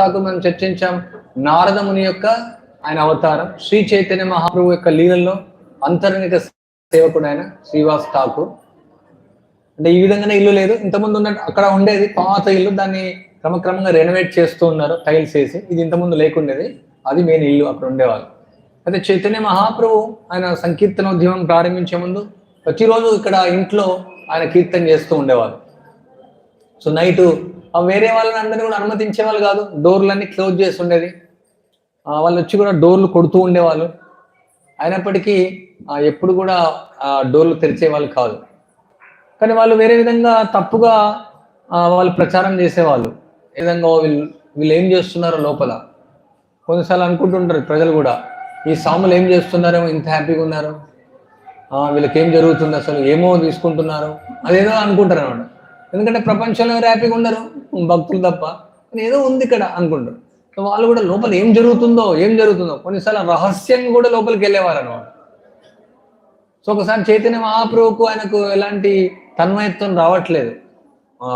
తాకు మనం చర్చించాం నారదముని యొక్క ఆయన అవతారం శ్రీ చైతన్య మహాప్రభు యొక్క లీలల్లో అంతర్నిక సేవకుడు ఆయన శ్రీవాస్ ఠాకూర్ అంటే ఈ విధంగానే ఇల్లు లేదు ఇంతకుముందు ఉన్న అక్కడ ఉండేది పాత ఇల్లు దాన్ని క్రమక్రమంగా రెనోవేట్ చేస్తూ ఉన్నారు టైల్స్ వేసి ఇది ఇంతకుముందు లేకుండేది అది మెయిన్ ఇల్లు అక్కడ ఉండేవాళ్ళు అయితే చైతన్య మహాప్రభు ఆయన సంకీర్తనోద్యమం ప్రారంభించే ముందు ప్రతిరోజు ఇక్కడ ఇంట్లో ఆయన కీర్తన చేస్తూ ఉండేవారు సో నైట్ వేరే వాళ్ళని అందరినీ కూడా అనుమతించే వాళ్ళు కాదు. డోర్లన్నీ క్లోజ్ చేసి ఉండేది. వాళ్ళు వచ్చి కూడా డోర్లు కొడుతూ ఉండేవాళ్ళు. అయినప్పటికీ ఎప్పుడు కూడా ఆ డోర్లు తెరిచే వాళ్ళు కాదు. కానీ వాళ్ళు వేరే విధంగా తప్పుగా వాళ్ళు ప్రచారం చేసేవాళ్ళు. ఏ విధంగా వీళ్ళు వీళ్ళు ఏం చేస్తున్నారో లోపల. కొన్నిసార్లు అనుకుంటుంటారు ప్రజలు కూడా ఈ సాములు ఏం చేస్తున్నారో ఇంత హ్యాపీగా ఉన్నారు. వీళ్ళకి ఏం జరుగుతుంది అసలు ఏమో తీసుకుంటున్నారు. అదేదో అనుకుంటారు అనమాట ఎందుకంటే ప్రపంచంలో హ్యాపీగా ఉండరు? భక్తులు తప్ప. ఏదో ఉంది ఇక్కడ అనుకుంటారు. సో వాళ్ళు కూడా లోపల ఏం జరుగుతుందో ఏం జరుగుతుందో కొన్నిసార్లు రహస్యంగా కూడా లోపలికి వెళ్ళేవారు అనమాట సో ఒకసారి చైతన్య మహాప్రభుకు ఆయనకు ఎలాంటి తన్మయత్వం రావట్లేదు. ఆ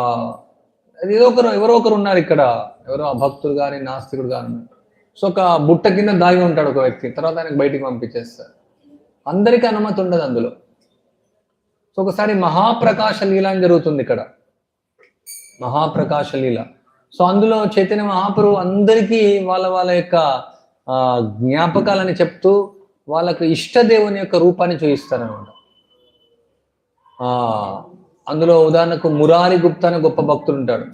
అది ఏదో ఒకరు ఎవరో ఒకరు ఉన్నారు ఇక్కడ. ఎవరో ఆ భక్తుడు కానీ నాస్తికుడు కానీ సో ఒక బుట్ట కింద దాగి ఉంటాడు ఒక వ్యక్తి. తర్వాత ఆయనకు బయటికి పంపించేస్తారు. అందరికీ అనుమతి ఉండదు అందులో. సో ఒకసారి మహాప్రకాశ లీల అని జరుగుతుంది ఇక్కడ. మహాప్రకాశ లీల సో అందులో చైతన్య మహాప్రభు అందరికీ వాళ్ళ వాళ్ళ యొక్క ఆ, జ్ఞాపకాలని చెప్తూ వాళ్ళకు ఇష్టదేవుని యొక్క రూపాన్ని చూపిస్తారనమాట ఆ అందులో ఉదాహరణకు మురారి గుప్తా అనే గొప్ప భక్తుడు ఉంటాడు.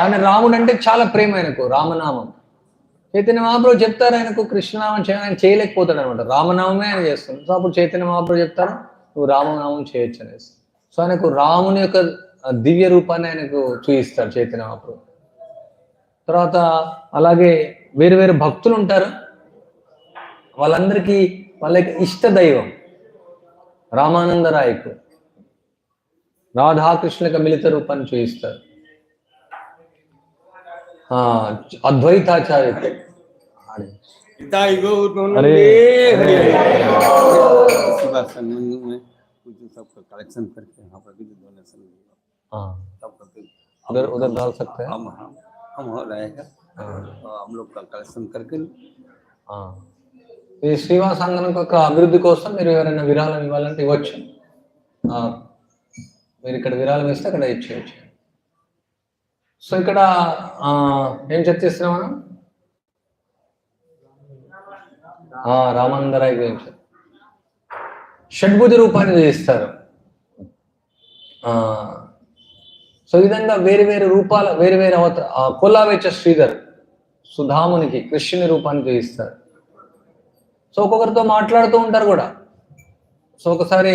ఆయన రాముడు అంటే చాలా ప్రేమ ఆయనకు రామనామం. చైతన్య మహాప్రభు చెప్తారు ఆయనకు కృష్ణనామం ఆయన చేయలేకపోతాడు అనమాట రామనామమే ఆయన చేస్తాడు. సో అప్పుడు చైతన్య మహాప్రభు చెప్తారు? నువ్వు రామనామం చేయొచ్చు అనేసి. సో ఆయనకు రాముని యొక్క దివ్య రూపాన్ని ఆయనకు చూపిస్తారు చైతన్య మహాప్రభు. తర్వాత అలాగే వేరు వేరు భక్తులు ఉంటారు. వాళ్ళందరికీ వాళ్ళకి ఇష్ట దైవం రామానంద రాయకు రాధాకృష్ణక మిళిత రూపాన్ని చూపిస్తారు అద్వైతాచార్యకు కలెక్షన్ गौर अरे, नंदे अरे, शिवा संगम में कुछ सबका कलेक्शन करके यहाँ पर भी डोनेशन ఆ, सबका भी उधर उधर डाल सकते हैं हम हम हम हो रहेगा ఆ, और हम लोग का कलेक्शन करके ఆ. ఈ శ్రీవాస సంఘం యొక్క అభివృద్ధి కోసం మీరు ఎవరైనా విరాళం ఇవ్వాలంటే ఇవ్వచ్చు ఆ, మీరు ఇక్కడ విరాళం ఇస్తే అక్కడ ఇచ్చేయచ్చు సో ఇక్కడ ఆ, ఏం చర్చిస్తున్నాం మనం ఆ, రామందరాయ్ గురించి షడ్భుజ రూపాన్ని చూపిస్తారు ఆ, సో ఈ విధంగా వేరు వేరు రూపాల వేరు వేరు అవత కొల్లావేచ శ్రీధర్ సుధామునికి కృష్ణుని రూపాన్ని చూపిస్తారు సో ఒక్కొక్కరితో మాట్లాడుతూ ఉంటారు కూడా. సో ఒకసారి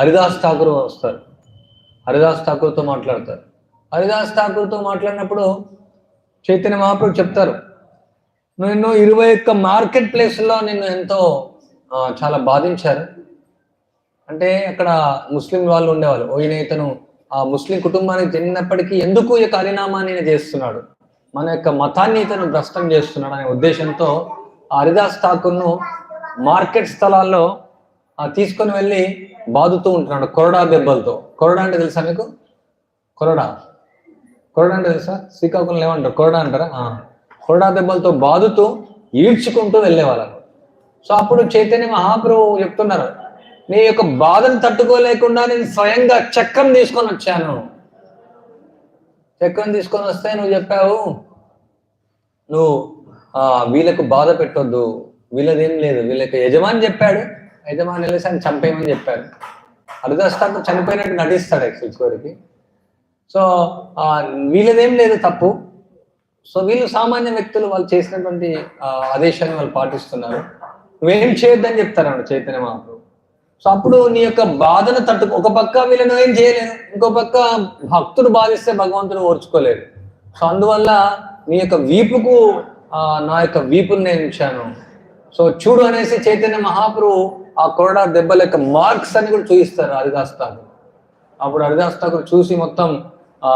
హరిదాస్ ఠాకూర్ వస్తారు. హరిదాస్ ఠాకూర్తో మాట్లాడతారు. హరిదాస్ ఠాకూర్తో మాట్లాడినప్పుడు చైతన్య మహాప్రభు చెప్తారు నిన్ను ఇరవై ఒక్క మార్కెట్ ప్లేస్లో నిన్ను ఎంతో చాలా బాధించారు. అంటే అక్కడ ముస్లిం వాళ్ళు ఉండేవాళ్ళు. ఓ ఇతను ఆ ముస్లిం కుటుంబానికి చెందినప్పటికీ ఎందుకు ఈ పరిణామాన్ని చేస్తున్నాడు? మన యొక్క మతాన్ని ఇతను భ్రష్టం చేస్తున్నాడు అనే ఉద్దేశంతో ఆ హరిదాస్ ఠాకూర్ను మార్కెట్ స్థలాల్లో తీసుకొని వెళ్ళి బాదుతూ ఉంటున్నాడు కొరడా దెబ్బలతో. కొరడా అంటే తెలుసా మీకు? కొరడా. కొరడా అంటే తెలుసా? శ్రీకాకుళం ఏమంటారు? కొరడా అంటారా? ఆ. కొరడా దెబ్బలతో బాదుతూ ఈడ్చుకుంటూ వెళ్ళేవాళ్ళం సో అప్పుడు చైతన్య మహాప్రభు చెప్తున్నారు నీ యొక్క బాధను తట్టుకోలేకుండా నేను స్వయంగా చక్రం తీసుకొని వచ్చాను. చక్రం తీసుకొని వస్తే నువ్వు చెప్పావు నువ్వు వీళ్ళకు బాధ పెట్టొద్దు వీళ్ళదేం లేదు వీళ్ళకి యజమాని చెప్పాడు యజమాని వెళ్ళేసి ఆయన చంపేయమని చెప్పాడు. అర్ధస్థాకు చనిపోయినట్టు నటిస్తాడు యాక్చువల్ చివరికి. సో వీళ్ళదేం లేదు తప్పు. సో వీళ్ళు సామాన్య వ్యక్తులు వాళ్ళు చేసినటువంటి ఆదేశాన్ని వాళ్ళు పాటిస్తున్నారు. నువ్వేం చేయొద్దని చెప్తారు అన్న చైతన్య మహాప్రభు. సో అప్పుడు నీ యొక్క బాధను తట్టు ఒక పక్క వీళ్ళని ఏం చేయలేను ఇంకో పక్క భక్తుడు బాధిస్తే భగవంతుడు ఓర్చుకోలేడు. సో అందువల్ల నీ యొక్క వీపుకు ఆ, నా యొక్క వీపుని నేను ఇచ్చాను సో చూడు అనేసి చైతన్య మహాప్రభు ఆ కొరడా దెబ్బల యొక్క మార్క్స్ అని కూడా చూపిస్తారు హరిదాస్ అప్పుడు హరిదాస్ చూసి మొత్తం ఆ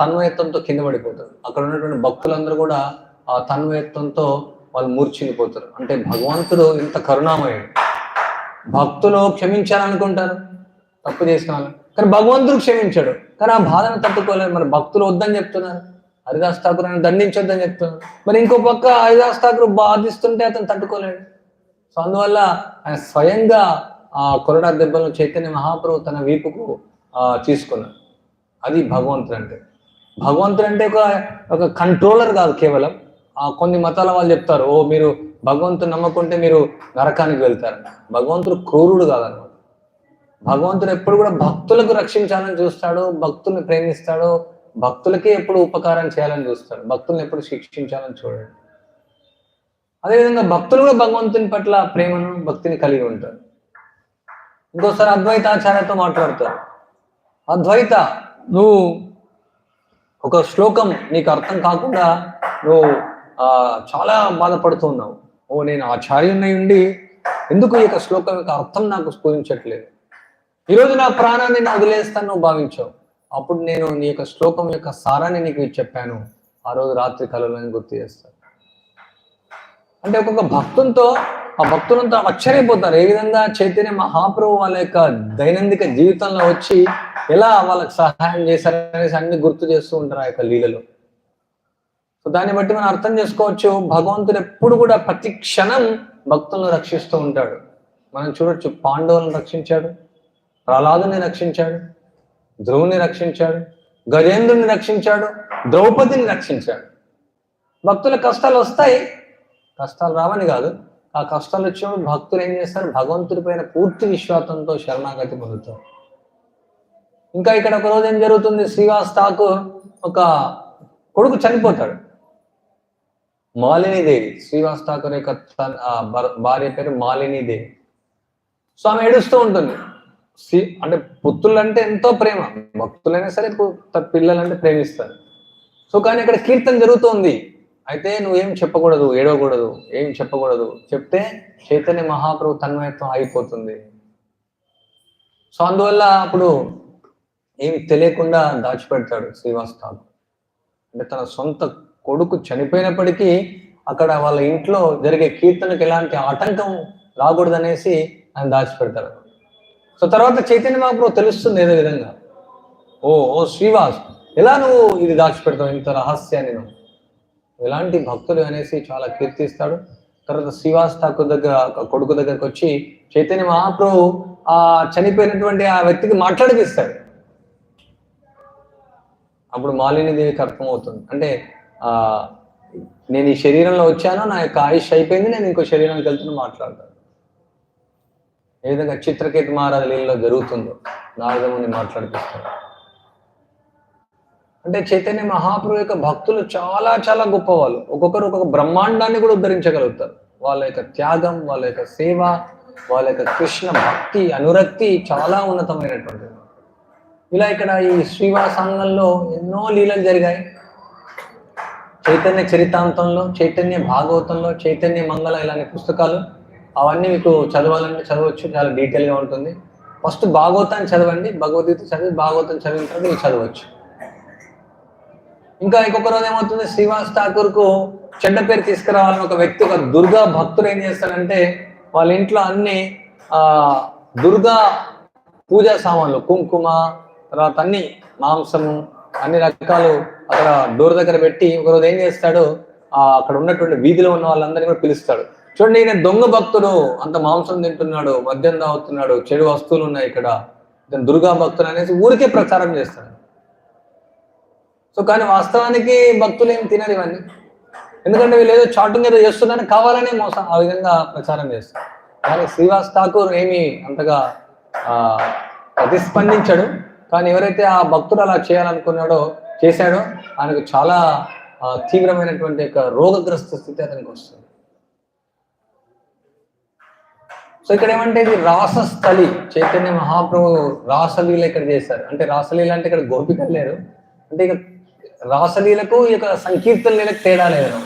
తన్వయత్వంతో కింద పడిపోతారు. అక్కడ ఉన్నటువంటి భక్తులందరూ కూడా ఆ తన్వయత్వంతో వాళ్ళు మూర్చిల్లిపోతారు అంటే భగవంతుడు ఇంత కరుణామయుడు. భక్తులు క్షమించాలనుకుంటారు. తప్పు చేసిన వాళ్ళు కానీ భగవంతుడు క్షమించాడు. కానీ ఆ బాధను తట్టుకోలేరు. మరి భక్తులు వద్దని చెప్తున్నారు. హరిదాస్ ఠాకూర్ అని దండించొద్దని చెప్తున్నారు. మరి ఇంకో పక్క హరిదాస్ ఠాకూర్ బాధిస్తుంటే అతను తట్టుకోలేడు. సో అందువల్ల ఆయన స్వయంగా ఆ కొరడా దెబ్బలను చైతన్య మహాప్రభు తన వీపుకు తీసుకున్నాడు. అది భగవంతుడు అంటే. భగవంతుడు అంటే ఒక ఒక కంట్రోలర్ కాదు కేవలం. కొన్ని మతాల వాళ్ళు చెప్తారు ఓ మీరు భగవంతుని నమ్మకుంటే మీరు నరకానికి వెళ్తారు. భగవంతుడు క్రూరుడు కాదన్నమాట భగవంతుడు ఎప్పుడు కూడా భక్తులకు రక్షించాలని చూస్తాడు భక్తుల్ని ప్రేమిస్తాడు భక్తులకే ఎప్పుడు ఉపకారం చేయాలని చూస్తాడు భక్తుల్ని ఎప్పుడు శిక్షించాలని చూడండి. అదేవిధంగా భక్తులు కూడా భగవంతుని పట్ల ప్రేమను భక్తిని కలిగి ఉంటారు. ఇంకోసారి అద్వైతాచార్యతో మాట్లాడతారు. అద్వైత నువ్వు ఒక శ్లోకం నీకు అర్థం కాకుండా నువ్వు చాలా బాధపడుతున్నావు ఓ నేను ఆచార్యున్నై ఉండి ఎందుకు ఈ యొక్క శ్లోకం యొక్క అర్థం నాకు స్ఫూరించట్లేదు? ఈరోజు నా ప్రాణాన్ని నేను వదిలేస్తాను నువ్వు భావించావు. అప్పుడు నేను నీ యొక్క శ్లోకం యొక్క సారాన్ని నీకు చెప్పాను. ఆ రోజు రాత్రి కళలను గుర్తు చేస్తాను అంటే ఒక్కొక్క భక్తులతో ఆ భక్తులంతా ఆశ్చర్యపోతారు. ఏ విధంగా చైతన్య మహాప్రభు వాళ్ళ యొక్క దైనందిక జీవితంలో వచ్చి ఎలా వాళ్ళకి సహాయం చేశారనేసి అన్ని గుర్తు చేస్తూ ఉంటారు ఆ యొక్క లీలలో. దాన్ని బట్టి మనం అర్థం చేసుకోవచ్చు. భగవంతుడు ఎప్పుడు కూడా ప్రతి క్షణం భక్తులను రక్షిస్తూ ఉంటాడు. మనం చూడొచ్చు పాండవులను రక్షించాడు ప్రహ్లాదుని రక్షించాడు ధ్రువుని రక్షించాడు గజేంద్రుని రక్షించాడు ద్రౌపదిని రక్షించాడు. భక్తుల కష్టాలు వస్తాయి. కష్టాలు రావని కాదు. ఆ కష్టాలు వచ్చినప్పుడు భక్తులు ఏం చేస్తారు? భగవంతుడి పైన పూర్తి విశ్వాసంతో శరణాగతి పొందుతారు. ఇంకా ఇక్కడ ఒక రోజు ఏం జరుగుతుంది? శ్రీవాస్ ఠాకూర్ ఒక కొడుకు చనిపోతాడు. మాలినీదేవి శ్రీవాస్ ఠాకూర్ యొక్క తన- భార్య పేరు మాలినీదేవి సో ఆమె ఏడుస్తూ ఉంటుంది. శ్రీ అంటే పుత్రులు అంటే ఎంతో ప్రేమ. భక్తులైనా సరే పిల్లలంటే ప్రేమిస్తారు. సో కానీ ఇక్కడ కీర్తన జరుగుతోంది. అయితే నువ్వేం చెప్పకూడదు ఏడవకూడదు ఏం చెప్పకూడదు. చెప్తే చైతన్య మహాప్రభు తన్మయత్వం అయిపోతుంది సో అందువల్ల అప్పుడు ఏమి తెలియకుండా దాచిపెడతాడు శ్రీవాస్ ఠాకూర్. అంటే తన సొంత కొడుకు చనిపోయినప్పటికీ అక్కడ వాళ్ళ ఇంట్లో జరిగే కీర్తనకు ఎలాంటి ఆటంకం రాకూడదనేసి ఆయన దాచిపెడతారు. సో తర్వాత చైతన్య మహాప్రభు తెలుస్తుంది ఏదో విధంగా. ఓ ఓ శ్రీవాస్ ఎలా నువ్వు ఇది దాచిపెడతావు ఇంత రహస్యాన్ని నువ్వు? ఎలాంటి భక్తులు అనేసి చాలా కీర్తిస్తాడు. తర్వాత శ్రీవాస్ ఠాకూర్ దగ్గర కొడుకు దగ్గరకు వచ్చి చైతన్య మహాప్రభు ఆ చనిపోయినటువంటి ఆ వ్యక్తికి మాట్లాడిపిస్తాడు. అప్పుడు మాలినీదేవికి అర్థమవుతుంది. అంటే నేను ఈ శరీరంలో వచ్చాను నా యొక్క ఆయుష్ అయిపోయింది నేను ఇంకో శరీరానికి వెళ్తున్నా మాట్లాడతాను. ఏ విధంగా చిత్రకేతు మహారాజు లీలలో జరుగుతుందో నారదముని మాట్లాడిపిస్తాడు అంటే చైతన్య మహాప్రభు యొక్క భక్తులు చాలా చాలా గొప్పవాళ్ళు. ఒక్కొక్కరు ఒక్కొక్క బ్రహ్మాండాన్ని కూడా ఉద్ధరించగలుగుతారు. వాళ్ళ యొక్క త్యాగం వాళ్ళ యొక్క సేవ వాళ్ళ యొక్క కృష్ణ భక్తి అనురక్తి చాలా ఉన్నతమైనటువంటిది. ఇలా ఇక్కడ ఈ శ్రీవాసాంగంలో ఎన్నో లీలలు జరిగాయి. చైతన్య చరితాంతంలో చైతన్య భాగవతంలో చైతన్య మంగళ ఇలాంటి పుస్తకాలు అవన్నీ మీకు చదవాలంటే చదవచ్చు చాలా డీటెయిల్గా ఉంటుంది. ఫస్ట్ భాగవతాన్ని చదవండి భగవద్గీత చదివి భాగవతం చదివిన తర్వాత మీరు చదవచ్చు. ఇంకా ఇంకొక రోజు ఏమవుతుంది? శ్రీవాస్ ఠాకూర్కు చెడ్డ పేరు తీసుకురావాలని ఒక వ్యక్తి ఒక దుర్గా భక్తుడు ఏం చేస్తాడంటే వాళ్ళ ఇంట్లో అన్ని దుర్గా పూజా సామాన్లు కుంకుమ తర్వాత అన్ని మాంసము అన్ని రకాలు అక్కడ డోర్ దగ్గర పెట్టి ఒకరోజు ఏం చేస్తాడు? అక్కడ ఉన్నటువంటి వీధిలో ఉన్న వాళ్ళందరినీ కూడా పిలుస్తాడు. చూడండి ఈయన దొంగ భక్తుడు. అంత మాంసం తింటున్నాడు మద్యం తాగుతున్నాడు చెడు వస్తువులు ఉన్నాయి ఇక్కడ. ఇతను దుర్గా భక్తుడు అనేసి ఊరికే ప్రచారం చేస్తాడు. సో కానీ వాస్తవానికి భక్తులు ఏం తినరు ఇవన్నీ. ఎందుకంటే వీళ్ళు ఏదో చాటింగ్ ఏదో చేస్తున్నారని కావాలనే మోసం ఆ విధంగా ప్రచారం చేస్తారు. కానీ శ్రీవాస్ ఠాకూర్ ఏమి అంతగా ఆ, ప్రతిస్పందించాడు. కానీ ఎవరైతే ఆ భక్తుడు అలా చేయాలనుకున్నాడో చేశాడో. ఆయనకు చాలా తీవ్రమైనటువంటి యొక్క రోగగ్రస్త స్థితి అతనికి వస్తుంది. సో ఇక్కడ ఏమంటే ఇది రాసస్థలి. చైతన్య మహాప్రభు రాసలీల ఇక్కడ చేశారు. అంటే రాసలీల అంటే ఇక్కడ గోపికలు లేరు. అంటే ఇక రాసలీలకు ఈ యొక్క సంకీర్తనలకు తేడా లేదు.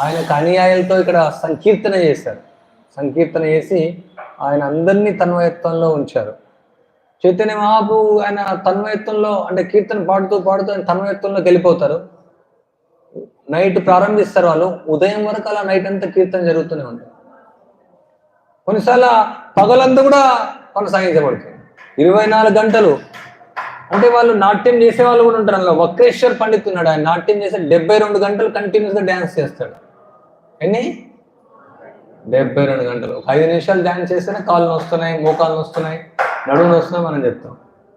ఆయనకు అనుయాయులతో ఇక్కడ సంకీర్తన చేశారు. సంకీర్తన చేసి ఆయన అందరినీ తన్వయత్వంలో ఉంచారు. చైతన్య మహాపు ఆయన తన్మయత్వంలో అంటే కీర్తన పాడుతూ పాడుతూ ఆయన తన్మయత్వంలోకి వెళ్ళిపోతారు నైట్ ప్రారంభిస్తారు వాళ్ళు. ఉదయం వరకు అలా నైట్ అంతా కీర్తన జరుగుతూనే ఉంటుంది. కొన్నిసార్లు పగలంతా కూడా కొనసాగించబడుతుంది. ఇరవై నాలుగు గంటలు. అంటే వాళ్ళు నాట్యం చేసే వాళ్ళు కూడా ఉంటారు అందులో. వక్రేశ్వర్ పండిత్ ఉన్నాడు ఆయన. నాట్యం చేసే డెబ్బై రెండు గంటలు కంటిన్యూస్గా డ్యాన్స్ చేస్తాడు. ఎన్ని? డెబ్బై రెండు గంటలు. ఐదు నిమిషాలు డ్యాన్స్ చేస్తేనే కాళ్ళు వస్తున్నాయి మోకాళ్ళు వస్తున్నాయి నడుము వస్తున్నాయి మనం చెప్తాం.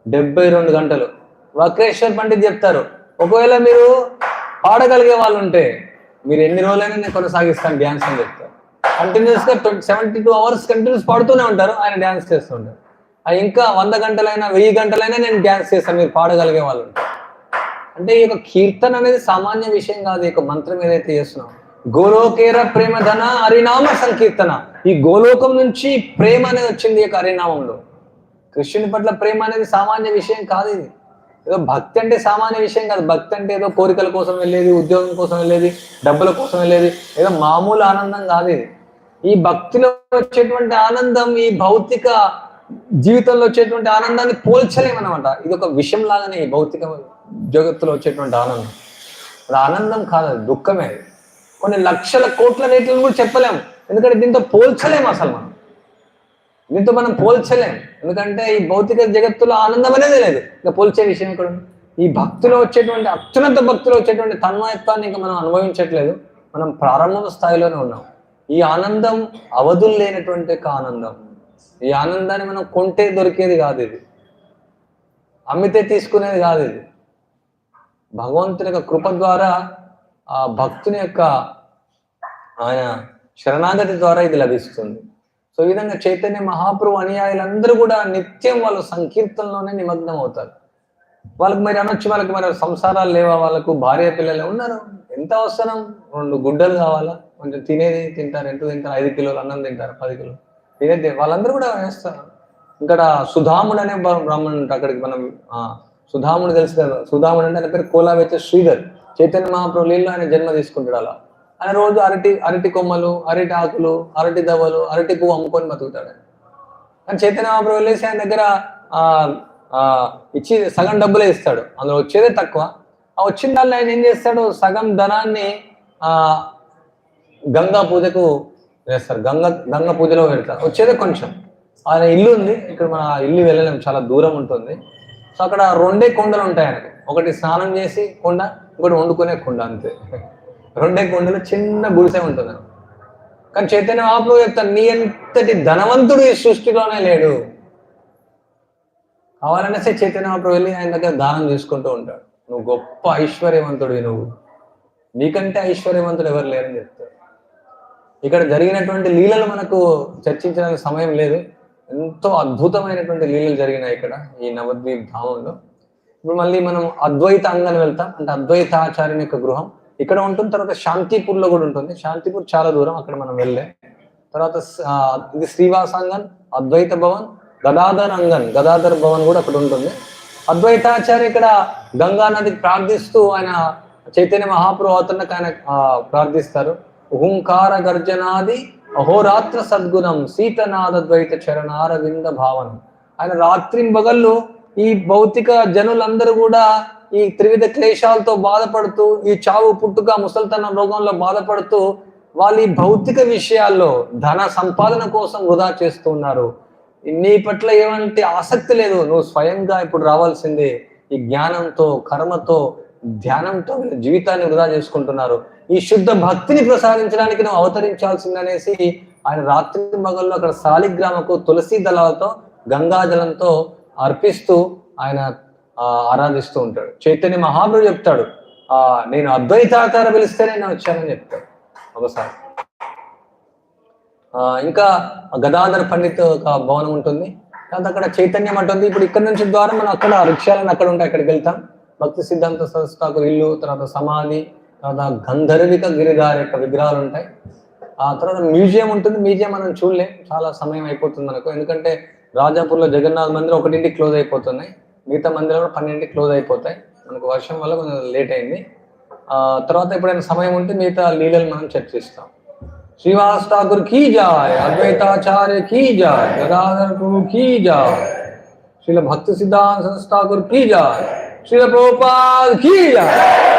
డెబ్బై రెండు గంటలు. వక్రేశ్వర్ పండిత్ చెప్తారు ఒకవేళ మీరు పాడగలిగే వాళ్ళు ఉంటే మీరు ఎన్ని రోజులైనా నేను కొనసాగిస్తాను డ్యాన్స్ అని చెప్తారు. కంటిన్యూస్గా twenty seventy two hours continuous పాడుతూనే ఉంటారు ఆయన డ్యాన్స్ చేస్తుంటారు అది ఇంకా వంద గంటలైనా వెయ్యి గంటలైనా నేను డ్యాన్స్ చేస్తాను మీరు పాడగలిగే వాళ్ళు ఉంటారు అంటే ఈ యొక్క కీర్తన అనేది సామాన్య విషయం కాదు ఈ యొక్క మంత్రం ఏదైతే చేస్తున్నాం గోలోకేర ప్రేమధన హరినామ సంకీర్తన. ఈ గోలోకం నుంచి ప్రేమ అనేది వచ్చింది ఈ యొక్క హరినామంలో. కృష్ణుని పట్ల ప్రేమ అనేది సామాన్య విషయం కాదు ఇది. ఏదో భక్తి అంటే సామాన్య విషయం కాదు. భక్తి అంటే ఏదో కోరికల కోసం వెళ్ళేది ఉద్యోగం కోసం వెళ్ళేది డబ్బుల కోసం వెళ్ళేది ఏదో మామూలు ఆనందం కాదు ఇది. ఈ భక్తిలో వచ్చేటువంటి ఆనందం ఈ భౌతిక జీవితంలో వచ్చేటువంటి ఆనందాన్ని పోల్చలేమన్నమాట. ఇది ఒక విషయం లాగానే ఈ భౌతిక జగత్తులో వచ్చేటువంటి ఆనందం. అది ఆనందం కాదు అది దుఃఖమే. కొన్ని లక్షల కోట్ల రేట్లను కూడా చెప్పలేము. ఎందుకంటే దీంతో పోల్చలేము అసలు మనం. దీంతో మనం పోల్చలేం. ఎందుకంటే ఈ భౌతిక జగత్తులో ఆనందం అనేది లేదు. ఇంకా పోల్చే విషయం ఇక్కడ ఈ భక్తిలో వచ్చేటువంటి అత్యున్నత భక్తిలో వచ్చేటువంటి తన్మయత్వాన్ని ఇంకా మనం అనుభవించట్లేదు. మనం ప్రారంభ స్థాయిలోనే ఉన్నాం. ఈ ఆనందం అవధులు లేనటువంటి ఒక ఆనందం. ఈ ఆనందాన్ని మనం కొంటే దొరికేది కాదు ఇది. అమ్మితే తీసుకునేది కాదు ఇది. భగవంతుని యొక్క కృప ద్వారా ఆ భక్తుని యొక్క ఆయన శరణాగతి ద్వారా ఇది లభిస్తుంది. సో ఈ విధంగా చైతన్య మహాప్రభు అనుయాయులందరూ కూడా నిత్యం వాళ్ళు సంకీర్తనలోనే నిమగ్నం అవుతారు వాళ్ళకి మరి అనొచ్చు వాళ్ళకి మరి సంసారాలు లేవా? వాళ్ళకు భార్య పిల్లలు ఉన్నారు. ఎంత అవసరం? రెండు గుడ్డలు కావాలా? కొంచెం తినేది తింటారు ఎంత తింటారు ఐదు కిలోలు అన్నం తింటారు పది కిలోలు. తినేది వాళ్ళందరూ కూడా వేస్తారు. ఇక్కడ సుధాముడు అనే బ్ర- బ్రాహ్మణుడు ఉంటాడు. అక్కడికి మనం సుధాముడు తెలుసు కదా. సుధాముడు అంటే ఆయన పేరు వచ్చే శ్రీధర్. చైతన్య మహాప్రభు లీల్లో ఆయన జన్మ తీసుకుంటాడు అలా. ఆయన రోజు అరటి అరటి కొమ్మలు అరటి ఆకులు అరటి దవ్వలు అరటి పువ్వు అమ్ముకొని బతుకుతాడు. ఆయన. కానీ చైతన్య మహాప్రభు వెళ్ళేసి ఆయన దగ్గర ఆ ఆ ఇచ్చి సగం డబ్బులే ఇస్తాడు. అందులో వచ్చేదే తక్కువ. ఆ వచ్చిన దాన్ని ఆయన ఏం చేస్తాడు? సగం ధనాన్ని ఆ గంగా పూజకు వేస్తారు. గంగ గంగ పూజలో పెడతారు. వచ్చేదే కొంచెం. ఆయన ఇల్లు ఉంది. ఇక్కడ మన ఇల్లు వెళ్ళలేం. చాలా దూరం ఉంటుంది. సో అక్కడ రెండే కొండలు ఉంటాయి ఆయనకు. ఒకటి స్నానం చేసి కొండ ఇంకోటి వండుకునే కొండ అంతే. రెండే కొండలో చిన్న గుడిసె ఉంటుంది. కానీ చైతన్య మహాప్రభు చెప్తాను నీ ఎంతటి ధనవంతుడు ఈ సృష్టిలోనే లేడు. కావాలనేసే చైతన్య మహాప్రభు వెళ్ళి ఆయన దగ్గర దానం చేసుకుంటూ ఉంటాడు. నువ్వు గొప్ప ఐశ్వర్యవంతుడివి నువ్వు. నీకంటే ఐశ్వర్యవంతుడు ఎవరు లేరని చెప్తాడు ఇక్కడ జరిగినటువంటి లీలలు మనకు చర్చించడానికి సమయం లేదు. ఎంతో అద్భుతమైనటువంటి లీలలు జరిగినాయి ఇక్కడ ఈ నవద్వీప్ ధామంలో. ఇప్పుడు మళ్ళీ మనం అద్వైత అంగాన్ని వెళ్తాం. అంటే అద్వైత ఆచార్యుని యొక్క గృహం. ఇక్కడ ఉంటుంది తర్వాత శాంతిపూర్లో కూడా ఉంటుంది. శాంతిపూర్ చాలా దూరం అక్కడ మనం వెళ్ళే. తర్వాత ఇది శ్రీవాసాంగన్ అద్వైత భవన్ గదాధర్ అంగన్ గదాధర్ భవన్ కూడా అక్కడ ఉంటుంది. అద్వైతాచార్య ఇక్కడ గంగా నదికి ప్రార్థిస్తూ ఆయన చైతన్య మహాప్రభు అవుతున్నకు ఆయన ప్రార్థిస్తారు. హుంకార గర్జనాది అహోరాత్ర సద్గుణం సీతనాథ ద్వైత చరణారవింద భావనం. ఆయన రాత్రి బగళ్ళు ఈ భౌతిక జనులందరూ కూడా ఈ త్రివిధ క్లేశాలతో బాధపడుతూ ఈ చావు పుట్టుక ముసల్తన రోగంలో బాధపడుతూ వాళ్ళు ఈ భౌతిక విషయాల్లో ధన సంపాదన కోసం వృధా చేస్తూ ఉన్నారు. నీ పట్ల ఏమంటే ఆసక్తి లేదు. నువ్వు స్వయంగా ఇప్పుడు రావాల్సిందే ఈ జ్ఞానంతో కర్మతో ధ్యానంతో జీవితాన్ని వృధా చేసుకుంటున్నారు. ఈ శుద్ధ భక్తిని ప్రసాదించడానికి నువ్వు అవతరించాల్సిందనేసి ఆయన రాత్రి మగల్లో అక్కడ సాలిగ్రామకు తులసి దళాలతో గంగాజలంతో అర్పిస్తూ ఆయన ఆరాధిస్తూ ఉంటాడు. చైతన్య మహాప్రభు చెప్తాడు ఆ నేను అద్వైతాకార పిలిస్తేనే నేను వచ్చానని చెప్తాడు. ఒకసారి. ఇంకా గదాధర పండిత్ ఒక భవనం ఉంటుంది. తర్వాత అక్కడ చైతన్యం అంటుంది ఇప్పుడు ఇక్కడ నుంచి ద్వారా మనం అక్కడ వృక్షాలను అక్కడ ఉంటాయి. అక్కడికి వెళ్తాం. భక్తి సిద్ధాంత సంస్థకు ఇల్లు తర్వాత సమాధి తర్వాత గంధర్విక గిరిధారి యొక్క విగ్రహాలు ఉంటాయి. ఆ తర్వాత మ్యూజియం ఉంటుంది. మ్యూజియం మనం చూడలేం. చాలా సమయం అయిపోతుంది మనకు. ఎందుకంటే రాజాపూర్లో జగన్నాథ్ మందిరం ఒకటింటికి క్లోజ్ అయిపోతున్నాయి. మిగతా మందిలో కూడా పన్నెండు క్లోజ్ అయిపోతాయి. మనకు వర్షం వల్ల కొంచెం లేట్ అయింది. తర్వాత ఎప్పుడైనా సమయం ఉంటే మిగతా లీలలు మనం చర్చిస్తాం శ్రీవాస్ ఠాకూర్ కీ జాయ్ అద్వైతాచార్య కీ జాయ్ గదాధర్ గురు కీ జాయ్ శ్రీల భక్తి సిద్ధాంత ఠాకూర్ కీ జాయ్ శ్రీల ప్రభుపాల్ కీ జాయ్.